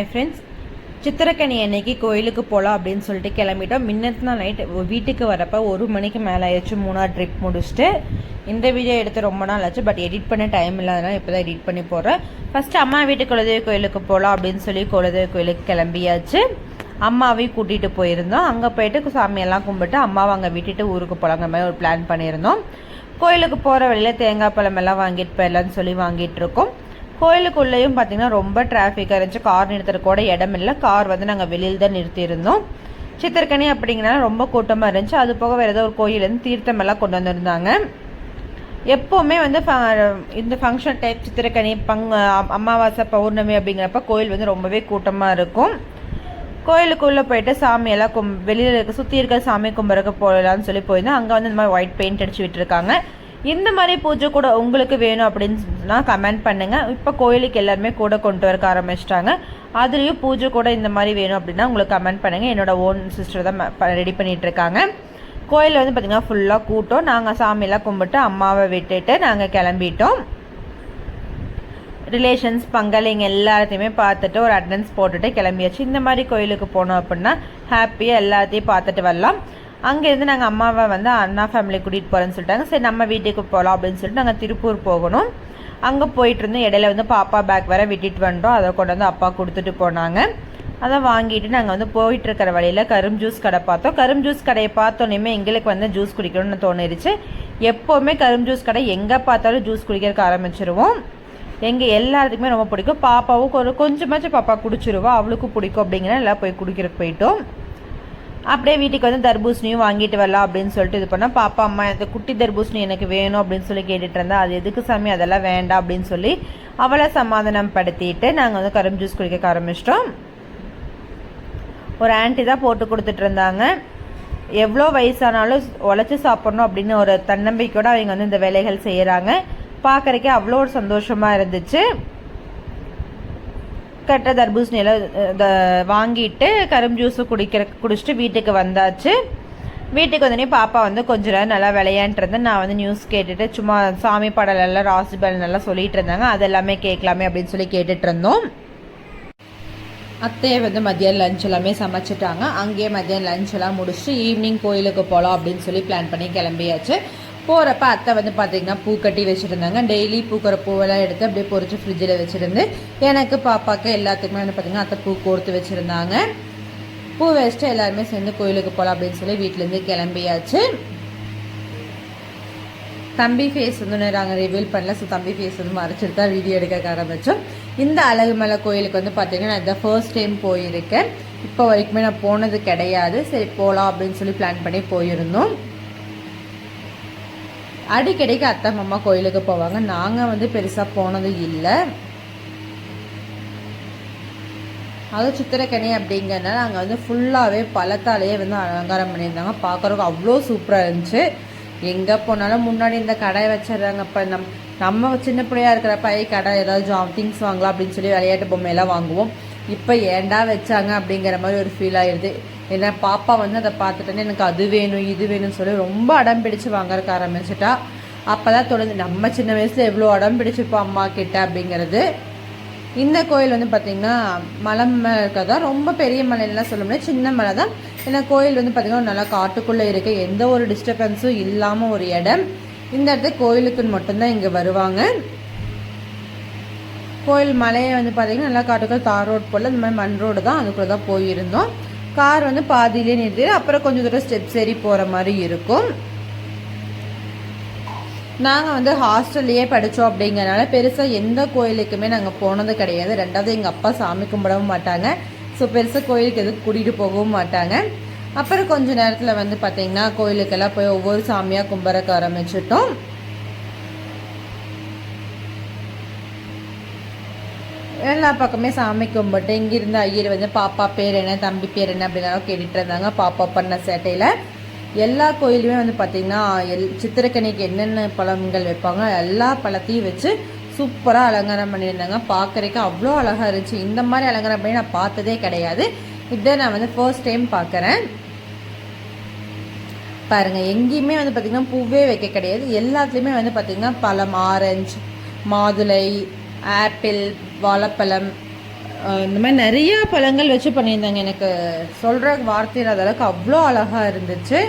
Hi friends சித்திரக்கனி அன்னைக்கு கோயிலுக்கு போகலாம் அப்படின்னு சொல்லிட்டு கிளம்பிட்டோம். மின்னத்துனா நைட் வீட்டுக்கு வரப்போ ஒரு மணிக்கு மேலே ஆயிடுச்சு. மூணாவது ட்ரிப் முடிச்சுட்டு இந்த வீடியோ எடுத்து ரொம்ப நாள் ஆச்சு. பட் எடிட் பண்ண டைம் இல்லாதனால இப்போ தான் எடிட் பண்ணி போகிறேன் ஃபஸ்ட்டு அம்மா வீட்டு குலதெய்வ கோயிலுக்கு போகலாம் அப்படின்னு சொல்லி குலதெய்வ கோயிலுக்கு கிளம்பியாச்சு. அம்மாவையும் கூட்டிகிட்டு போயிருந்தோம். அங்கே போயிட்டு சாமியெல்லாம் கும்பிட்டு அம்மாவை அங்கே விட்டுட்டு ஊருக்கு போகலாங்கிற மாதிரி ஒரு பிளான் பண்ணியிருந்தோம். கோயிலுக்கு போகிற வழியில் தேங்காய் பழம் எல்லாம் வாங்கிட்டு போயிடலான்னு சொல்லி வாங்கிட்டு இருக்கோம். கோயிலுக்குள்ளேயும் பார்த்தீங்கன்னா ரொம்ப டிராஃபிக்காக இருந்துச்சு. கார் நிறுத்துற கூட இடம் இல்லை. கார் வந்து நாங்கள் வெளியில் தான் நிறுத்தியிருந்தோம். சித்திரக்கனி அப்படிங்கிறனால ரொம்ப கூட்டமாக இருந்துச்சு. அது போக வேறு ஏதோ ஒரு கோயிலேருந்து தீர்த்தமெல்லாம் கொண்டு வந்திருந்தாங்க. எப்போவுமே வந்து இந்த ஃபங்க்ஷன் டைப் சித்திரக்கனி பங் அமாவாசை பௌர்ணமி அப்படிங்கிறப்ப கோயில் வந்து ரொம்பவே கூட்டமாக இருக்கும். கோயிலுக்குள்ளே போயிட்டு சாமியெல்லாம் கும் வெளியில் இருக்க சுற்றி இருக்கிற சாமி கும்பிட்றக்க போகலான்னு சொல்லி போயிருந்தோம். அங்கே வந்து இந்த மாதிரி ஒயிட் பெயிண்ட் அடிச்சு விட்டுருக்காங்க. இந்த மாதிரி பூஜை கூட உங்களுக்கு வேணும் அப்படின்னு கமெண்ட் பண்ணுங்கள் இப்போ கோயிலுக்கு எல்லாருமே கூட கொண்டு வரக்க ஆரம்பிச்சிட்டாங்க. அதுலேயும் பூஜை கூட இந்த மாதிரி வேணும் அப்படின்னா உங்களுக்கு கமெண்ட் பண்ணுங்கள் என்னோட ஓன் சிஸ்டர் தான் ரெடி பண்ணிகிட்ருக்காங்க கோயிலில் வந்து பார்த்திங்கன்னா ஃபுல்லாக கூட்டம். நாங்கள் சாமியெல்லாம் கும்பிட்டு அம்மாவை விட்டுட்டு நாங்கள் கிளம்பிட்டோம். ரிலேஷன்ஸ் பங்கலிங்க எல்லாத்தையுமே பார்த்துட்டு ஒரு அட்டன்ஸ் போட்டுட்டு கிளம்பியாச்சு. இந்த மாதிரி கோயிலுக்கு போனோம் அப்படின்னா ஹாப்பியாக எல்லாத்தையும் பார்த்துட்டு வரலாம். அங்கேருந்து நாங்கள் அம்மாவை வந்து அண்ணா ஃபேமிலி கூட்டிகிட்டு போகிறேன்னு சொல்லிட்டாங்க. சரி நம்ம வீட்டுக்கு போகலாம் அப்படின்னு சொல்லிட்டு நாங்கள் திருப்பூர் போகணும். அங்கே போயிட்டு இருந்தோம் இடையில வந்து பாப்பா பேக் வேறு விட்டுட்டு வந்துட்டோம் அதை கொண்டு வந்து அப்பா கொடுத்துட்டு போனாங்க. அதை வாங்கிட்டு நாங்கள் வந்து போயிட்டுருக்கிற வழியில் கரும் ஜூஸ் கடை பார்த்தோம். கரும் ஜூஸ் கடையை பார்த்தோன்னே எங்களுக்கு வந்து ஜூஸ் குடிக்கணும்னு தோணிருச்சு. எப்போவுமே கரும் ஜூஸ் கடை எங்கே பார்த்தாலும் ஜூஸ் குடிக்கிறதுக்கு ஆரம்பிச்சிருவோம். எங்கள் எல்லாத்துக்குமே ரொம்ப பிடிக்கும். பாப்பாவும் ஒரு கொஞ்சமாச்சும் பாப்பா குடிச்சிருவா. அவளுக்கும் பிடிக்கும் அப்படிங்கிற எல்லாம் போய் குடிக்கிறதுக்கு போயிட்டோம். அப்படியே வீட்டுக்கு வந்து தர்பூசணியும் வாங்கிட்டு வரலாம் அப்படின்னு சொல்லிட்டு இது பண்ணால் பாப்பா அம்மா இந்த குட்டி தர்பூசணி எனக்கு வேணும் அப்படின்னு சொல்லி கேட்டுட்டு இருந்தா அது எதுக்கு சாமி? அதெல்லாம் வேண்டாம் அப்படின்னு சொல்லி அவளை சமாதானம் படுத்திட்டு நாங்கள் வந்து கரும்பு ஜூஸ் குடிக்க ஆரம்பிச்சிட்டோம். ஒரு ஆன்டி தான் போட்டு கொடுத்துட்டு இருந்தாங்க. எவ்வளோ வயசானாலும் உழைச்சி சாப்பிட்ணும் அப்படின்னு ஒரு தன்னம்பிக்கையோடு அவங்க வந்து இந்த வேலைகள் செய்கிறாங்க பார்க்குறக்கே அவ்வளோ ஒரு சந்தோஷமாக இருந்துச்சு. கட்ட தர்பூசணியில் வாங்கிட்டு கரும்பு ஜூஸு குடிக்கிற குடிச்சிட்டு வீட்டுக்கு வந்தாச்சு. வீட்டுக்கு வந்தோடனே பாப்பா வந்து கொஞ்ச நேரம் நல்லா விளையாண்டுருந்து நான் வந்து நியூஸ் கேட்டுட்டு சும்மா சாமி பாடல் எல்லாம் ராசிபல் சொல்லிட்டு இருந்தாங்க. அது எல்லாமே கேட்கலாமே அப்படின்னு சொல்லி கேட்டுட்டு இருந்தோம். அத்தையை வந்து மதியம் லஞ்ச் எல்லாமே சமைச்சிட்டாங்க. அங்கேயே மதியம் லஞ்ச் எல்லாம் முடிச்சுட்டு ஈவினிங் கோயிலுக்கு போகலாம் அப்படின்னு சொல்லி பிளான் பண்ணி கிளம்பியாச்சு. போகிறப்ப அத்தை வந்து பார்த்திங்கன்னா பூ கட்டி வச்சுருந்தாங்க. டெய்லி பூக்கிற பூவெல்லாம் எடுத்து அப்படியே பொறிச்சு ஃப்ரிட்ஜில் வச்சுருந்து எனக்கு பாப்பாவுக்கு எல்லாத்துக்குமே வந்து பார்த்திங்கன்னா அத்தை பூ கோர்த்து வச்சுருந்தாங்க. பூ வச்சுட்டு எல்லாருமே சேர்ந்து கோயிலுக்கு போகலாம் அப்படின்னு சொல்லி வீட்டிலேருந்து கிளம்பியாச்சு. தம்பி ஃபேஸ் வந்து நாங்கள் ரிவீல் பண்ணல. ஸோ தம்பி ஃபேஸ் வந்து மறைச்சிட்டு தான் வீடியோ எடுக்க ஆரம்பித்தோம் இந்த அழகுமலை கோயிலுக்கு வந்து பார்த்திங்கன்னா நான் இதை ஃபர்ஸ்ட் டைம் போயிருக்கேன். இப்போ வரைக்குமே நான் போனது கிடையாது. சரி போகலாம் அப்படின்னு சொல்லி பிளான் பண்ணி போயிருந்தோம். அடிக்கடிக்கு அத்தை மாமா கோயிலுக்கு போவாங்க. நாங்கள் வந்து பெருசாக போனது இல்லை. அதுவும் சித்திரக்கனி அப்படிங்கிறனால அங்கே வந்து ஃபுல்லாகவே பழத்தாலேயே வந்து அலங்காரம் பண்ணியிருந்தாங்க. பார்க்குறதுக்கு அவ்வளோ சூப்பராக இருந்துச்சு. எங்கே போனாலும் முன்னாடி இந்த கடை வச்சிடுறாங்க. இப்போ நம் நம்ம சின்ன பிள்ளையா இருக்கிறப்ப கடை ஏதாவது ஜாம் திங்ஸ் வாங்கலாம் அப்படின்னு சொல்லி விளையாட்டு பொம்மையெல்லாம் வாங்குவோம். இப்போ ஏண்டா வச்சாங்க அப்படிங்கிற மாதிரி ஒரு ஃபீல் ஆயிடுது. ஏன்னா பாப்பா வந்து அதை பார்த்துட்டேன்னு எனக்கு அது வேணும் இது வேணும்னு சொல்லி ரொம்ப அடம் பிடிச்சு வாங்கறதுக்கு ஆரம்பிச்சிட்டா. அப்போ தான் தொடர்ந்து நம்ம சின்ன வயசில் எவ்வளோ அடம்பிடிச்சிருப்போம் அம்மா கிட்ட அப்படிங்கிறது. இந்த கோயில் வந்து பார்த்திங்கன்னா மலை மேலே இருக்கிறதா ரொம்ப பெரிய மலைலாம் சொல்ல முடியாது சின்ன மலை தான் ஏன்னா கோயில் வந்து பார்த்திங்கன்னா நல்லா காட்டுக்குள்ளே இருக்க எந்த ஒரு டிஸ்டர்பன்ஸும் இல்லாமல் ஒரு இடம். இந்த இடத்துக்கு கோயிலுக்குன்னு மட்டும்தான் இங்கே வருவாங்க. கோயில் மலையை வந்து பார்த்திங்கன்னா நல்லா காட்டுக்குள்ள தார் ரோடு போல் இந்த மாதிரி மண் ரோடு தான் அதுக்குள்ளே தான் போயிருந்தோம். கார் வந்து பாதியிலே நிறுத்தி அப்புறம் கொஞ்சம் தூரம் ஸ்டெப்ஸ் ஏறி போகிற மாதிரி இருக்கும். நாங்கள் வந்து ஹாஸ்டல்லையே படித்தோம் அப்படிங்கிறனால பெருசாக எந்த கோயிலுக்குமே நாங்கள் போனது கிடையாது. ரெண்டாவது எங்கள் அப்பா சாமி கும்பிடவும் மாட்டாங்க. ஸோ பெருசாக கோயிலுக்கு எதுவும் கூட்டிகிட்டு போகவும் மாட்டாங்க. அப்புறம் கொஞ்சம் நேரத்தில் வந்து பார்த்திங்கன்னா கோயிலுக்கெல்லாம் போய் ஒவ்வொரு சாமியாக கும்பிடக்க ஆரம்பிச்சிட்டோம். எல்லா பக்கமே சாமி கும்பிட்டு இங்கிருந்து ஐயர் வந்து பாப்பா பேர் என்ன தம்பி பேர் என்ன? அப்படின்னாலும் கேட்டுட்டு இருந்தாங்க. பாப்பா பண்ண சேட்டையில் எல்லா கோயிலுமே வந்து பார்த்திங்கன்னா எல் சித்திரக்கனிக்கு என்னென்ன பழங்கள் வைப்பாங்க எல்லா பழத்தையும் வச்சு சூப்பராக அலங்காரம் பண்ணியிருந்தாங்க. பார்க்குறதுக்கு அவ்வளோ அழகாக இருந்துச்சு. இந்த மாதிரி அலங்காரம் பண்ணி நான் பார்த்ததே கிடையாது. இதை நான் வந்து ஃபர்ஸ்ட் டைம் பார்க்குறேன் பாருங்கள் எங்கேயுமே வந்து பார்த்திங்கன்னா பூவே வைக்க கிடையாது. எல்லாத்துலேயுமே வந்து பார்த்திங்கன்னா பழம் ஆரஞ்சு மாதுளை ஆப்பிள் வாழைப்பழம் இந்த மாதிரி நிறைய பழங்கள் வச்சு பண்ணியிருந்தாங்க. எனக்கு சொல்கிற வார்த்தையில் அளவுக்கு அவ்வளோ அழகாக இருந்துச்சு.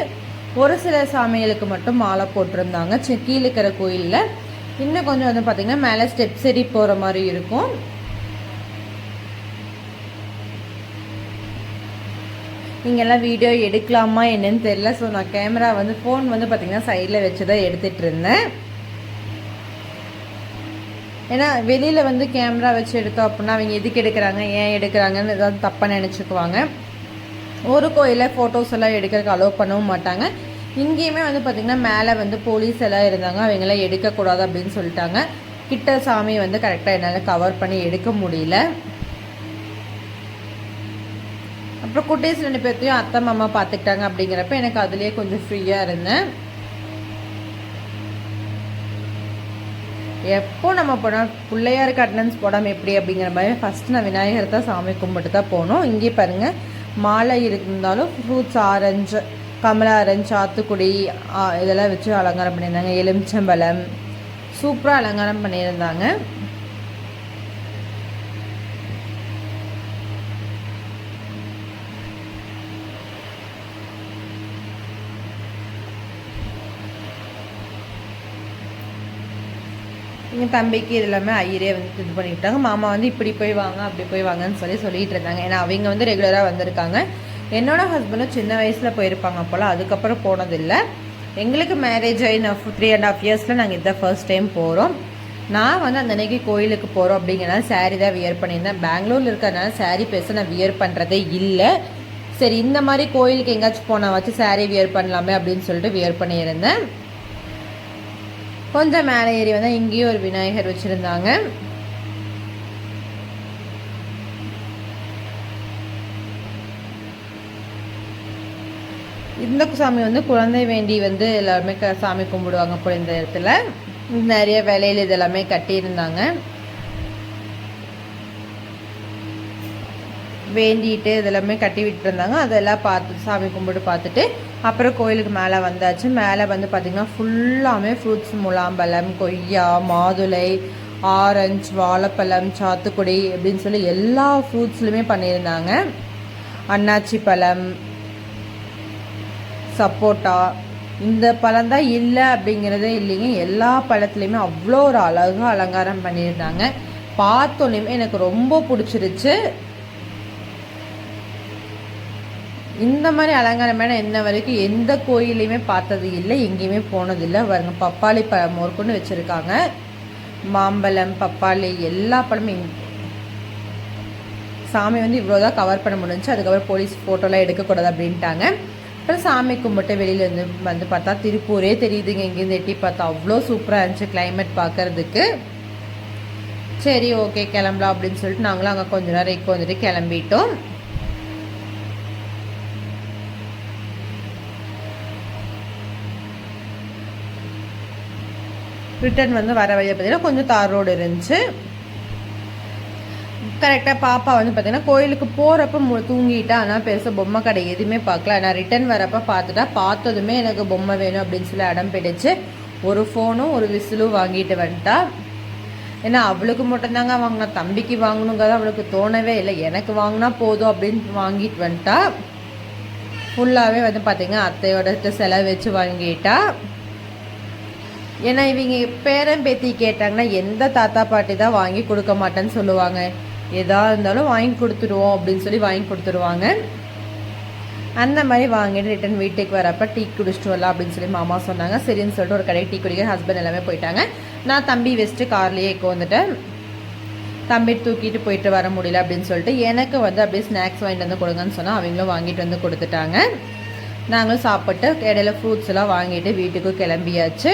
ஒரு சில சாமிகளுக்கு மட்டும் மாலை போட்டிருந்தாங்க. சி இருக்கிற கோயிலில். இன்னும் கொஞ்சம் வந்து பார்த்திங்கன்னா மேலே ஸ்டெப் செடி போகிற மாதிரி இருக்கும். இங்கெல்லாம் வீடியோ எடுக்கலாமா என்னன்னு தெரியல. ஸோ நான் கேமரா வந்து ஃபோன் வந்து பார்த்திங்கன்னா சைடில் வச்சு தான் எடுத்துகிட்டு இருந்தேன். ஏன்னா வெளியில் வந்து கேமரா வச்சு எடுத்தோம் அப்படின்னா அவங்க எதுக்கு எடுக்கிறாங்க ஏன் எடுக்கிறாங்கன்னு ஏதாவது தப்பாக நினச்சிக்குவாங்க. ஒரு கோயிலில் ஃபோட்டோஸ் எல்லாம் எடுக்கிறதுக்கு அலோவ் பண்ணவும் மாட்டாங்க. இங்கேயுமே வந்து பார்த்திங்கன்னா மேலே வந்து போலீஸ் எல்லாம் இருந்தாங்க. அவங்களாம் எடுக்கக்கூடாது அப்படின்னு சொல்லிட்டாங்க. கிட்ட சாமி வந்து கரெக்டாக என்னால் கவர் பண்ணி எடுக்க முடியல. அப்புறம் குட்டீஸ் ரெண்டு பேர்த்தையும் அத்தை மாமா பார்த்துக்கிட்டாங்க அப்படிங்கிறப்ப எனக்கு அதுலேயே கொஞ்சம் ஃப்ரீயாக இருந்தேன். எப்போ நம்ம போனால் பிள்ளையாருக்கு அட்டண்டன்ஸ் போடாமல் எப்படி அப்படிங்கிற மாதிரி ஃபஸ்ட்டு நான் விநாயகர் தான் சாமி கும்பிட்டு தான் போனோம். இங்கே பாருங்கள் மாலை இருந்தாலும் ஃப்ரூட்ஸ் ஆரஞ்சு கமலா ஆரஞ்சு சாத்துக்குடி இதெல்லாம் வச்சு அலங்காரம் பண்ணியிருந்தாங்க. எலுமிச்சம்பழம் சூப்பராக அலங்காரம் பண்ணியிருந்தாங்க. என் தம்பிக்கு இது எல்லாமே ஐயரே வந்து இது பண்ணிவிட்டாங்க மாமா வந்து இப்படி போய் வாங்க அப்படி போய் வாங்கன்னு சொல்லி சொல்லிட்டு இருந்தாங்க. ஏன்னா அவங்க வந்து ரெகுலராக வந்திருக்காங்க. என்னோட ஹஸ்பண்டும் சின்ன வயசில் போயிருப்பாங்க போல். அதுக்கப்புறம் போனதில்லை. எங்களுக்கு மேரேஜ் ஆகி நான் த்ரீ அண்ட் ஆஃப் இயர்ஸில் நாங்கள் இதான் ஃபர்ஸ்ட் டைம் போகிறோம் நான் வந்து அந்த அன்னைக்கு கோயிலுக்கு போகிறோம் அப்படிங்கிறனால saree தான் வியர் பண்ணியிருந்தேன். பெங்களூரில் இருக்கிறதுனால saree பேச நான் வியர் பண்ணுறதே இல்லை. சரி இந்த மாதிரி கோயிலுக்கு எங்கேயாச்சும் போனால் வச்சு saree வியர் பண்ணலாமே அப்படின்னு சொல்லிட்டு வியர் பண்ணியிருந்தேன். கொஞ்சம் மேலே ஏறி வந்தால் இங்கேயும் ஒரு விநாயகர் வச்சுருந்தாங்க. இந்த சாமி வந்து குழந்தை வேண்டி வந்து எல்லாருமே க- சாமி கும்பிடுவாங்க போல இந்த இடத்துல. நிறைய வேலையில் இதெல்லாமே கட்டியிருந்தாங்க. வேண்டிட்டு இதெல்லாமே கட்டி விட்டுருந்தாங்க. அதெல்லாம் பார்த்து சாமி கும்பிட்டு பார்த்துட்டு அப்புறம் கோயிலுக்கு மேலே வந்தாச்சு. மேலே வந்து பார்த்திங்கன்னா ஃபுல்லாமே ஃப்ரூட்ஸ் முலாம்பழம் கொய்யா மாதுளை ஆரஞ்சு வாழைப்பழம் சாத்துக்குடி அப்படின்னு சொல்லி எல்லா ஃப்ரூட்ஸ்லையுமே பண்ணியிருந்தாங்க. அன்னாச்சி பழம் சப்போட்டா இந்த பழம் தான் இல்லை அப்படிங்கிறதே இல்லைங்க. எல்லா பழத்துலேயுமே அவ்வளோ ஒரு அழகாக அலங்காரம் பண்ணியிருந்தாங்க. பார்த்தோன்னே எனக்கு ரொம்ப பிடிச்சிருச்சு. இந்த மாதிரி அலங்காரமான என்ன வரைக்கும் எந்த கோயிலையுமே பார்த்தது இல்லை எங்கேயுமே போனதில்லை வருங்க பப்பாளி பழம் முதற்கொண்டு வச்சுருக்காங்க. மாம்பழம் பப்பாளி எல்லா பழமும் சாமி வந்து இவ்வளோதான் கவர் பண்ண முடிஞ்சுச்சு. அதுக்கப்புறம் போலீஸ் ஃபோட்டோலாம் எடுக்கக்கூடாது அப்படின்ட்டாங்க. அப்புறம் சாமி கும்பிட்டு வெளியில் வந்து வந்து பார்த்தா திருப்பூரே தெரியுதுங்க. இங்கேருந்து எட்டி பார்த்தா அவ்வளோ சூப்பராக இருந்துச்சு கிளைமேட் பார்க்கறதுக்கு. சரி ஓகே கிளம்பலாம் அப்படின்னு சொல்லிட்டு நாங்களும் அங்கே கொஞ்ச நேரம் இப்போ வந்துட்டு கிளம்பிட்டோம். ரிட்டர்ன் வந்து வர வழியை பார்த்தீங்கன்னா கொஞ்சம் தார் ரோடு இருந்துச்சு கரெக்டாக பாப்பா வந்து பார்த்தீங்கன்னா கோயிலுக்கு போகிறப்ப மு தூங்கிட்டா. ஆனால் பெருசாக பொம்மை கடை எதுவுமே பார்க்கல. நான் ரிட்டர்ன் வரப்ப பார்த்துட்டா பார்த்ததுமே எனக்கு பொம்மை வேணும் அப்படின்னு சொல்லி இடம் பிடிச்சு ஒரு ஃபோனும் ஒரு விசிலும் வாங்கிட்டு வந்துட்டா. ஏன்னா அவளுக்கு மட்டும்தாங்க வாங்கினா தம்பிக்கு வாங்கணுங்கிறது அவளுக்கு தோணவே இல்லை. எனக்கு வாங்கினா போதும் அப்படின்னு வாங்கிட்டு வந்துட்டா. ஃபுல்லாகவே வந்து பார்த்தீங்கன்னா அத்தையோட செலவு வச்சு வாங்கிட்டா. ஏன்னா இவங்க பேரன் பேத்தி கேட்டாங்கன்னா எந்த தாத்தா பாட்டி தான் வாங்கி கொடுக்க மாட்டேன்னு சொல்லுவாங்க. எதா இருந்தாலும் வாங்கி கொடுத்துருவோம் அப்படின்னு சொல்லி வாங்கி கொடுத்துருவாங்க. அந்த மாதிரி வாங்கிட்டு ரிட்டன் வீட்டுக்கு வரப்போ டீ குடிச்சிட்டு வரலாம் அப்படின்னு சொல்லி மாமா சொன்னாங்க. சரின்னு சொல்லிட்டு ஒரு கடைக்கு டீ குடிக்க ஹஸ்பண்ட் எல்லாமே போயிட்டாங்க. நான் தம்பி வச்சுட்டு கார்லேயே இப்போ வந்துட்டேன் தம்பி தூக்கிட்டு போயிட்டு வர முடியல அப்படின்னு சொல்லிட்டு எனக்கு வந்து அப்படியே ஸ்நாக்ஸ் வாங்கிட்டு வந்து கொடுங்கன்னு சொன்னால் அவங்களும் வாங்கிட்டு வந்து கொடுத்துட்டாங்க. நாங்களும் சாப்பிட்டு இடையில ஃப்ரூட்ஸ் எல்லாம் வாங்கிட்டு வீட்டுக்கு கிளம்பியாச்சு.